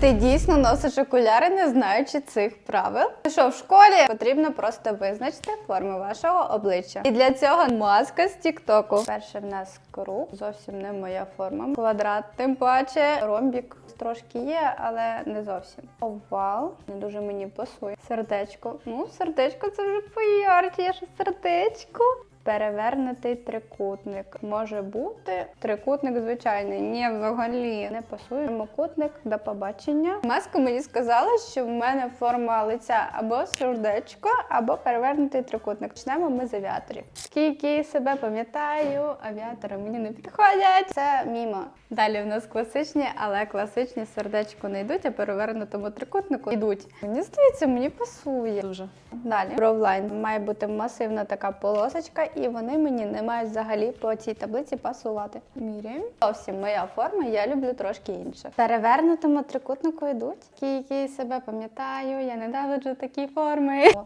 Ти дійсно носиш окуляри, не знаючи цих правил. Що в школі потрібно просто визначити форму вашого обличчя. І для цього маска з Тіктоку. Перше в нас круг, зовсім не моя форма. Квадрат, тим паче, ромбік трошки є, але не зовсім. Овал не дуже мені пасує. Сердечко. Ну, сердечко це вже поярче, є ще сердечко. Перевернутий трикутник може бути. Трикутник звичайний. Ні, взагалі не пасує. Прямокутник до побачення. Маска мені сказала, що в мене форма лиця або сердечко, або перевернутий трикутник. Почнемо ми з авіаторів. Скільки себе пам'ятаю, авіатори мені не підходять. Це мімо. Далі в нас класичні, але класичні сердечко не йдуть, а перевернутому трикутнику йдуть. Мені здається, мені пасує дуже. Далі бровлайн має бути масивна така полосочка, вони мені не мають взагалі по цій таблиці пасувати. Міряємо. Зовсім моя форма, я люблю трошки інше. Перевернутому трикутнику йдуть. Скільки себе пам'ятаю, я ненавиджу такі форми. О.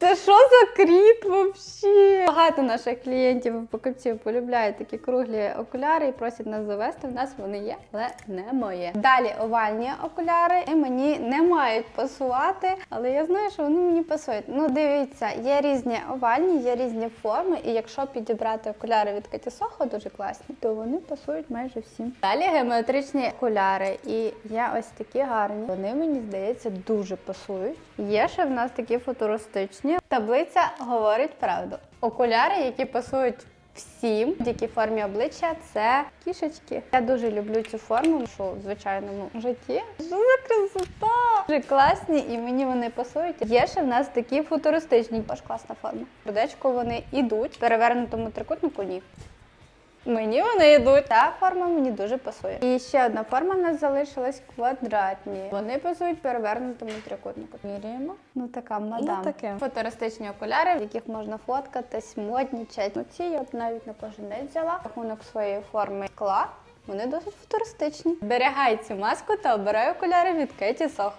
Це що за кріт взагалі? Багато наших клієнтів покупців полюбляють такі круглі окуляри і просять нас завести. В нас вони є, але не моє. Далі овальні окуляри і мені не мають пасувати, але я знаю, що вони мені пасують. Ну дивіться, є різні овальні, є різні форми, і якщо підібрати окуляри від Каті Сохо, дуже класні, то вони пасують майже всім. Далі геометричні окуляри, і я ось такі гарні. Вони мені здається дуже пасують. Є ще в нас такі футуристичні. Таблиця говорить правду. Окуляри, які пасують всім, в якій формі обличчя, це кішечки. Я дуже люблю цю форму, що в звичайному житті. Що за красота! Дуже класні і мені вони пасують. Є ще в нас такі футуристичні, Аж класна форма. Сердечко вони ідуть, в перевернутому трикутнику ні. Мені вони йдуть. Та форма мені дуже пасує. І ще одна форма в нас залишилась квадратні. Вони пасують перевернутому трикутнику. Міряємо. Ну така мадам. Ну, таке. Футуристичні окуляри, в яких можна фоткатись, моднічать. Ну ці я б навіть на кожен день взяла. Рахунок своєї форми скла. Вони досить футуристичні. Берегай цю маску та обирай окуляри від Кеті Сохо.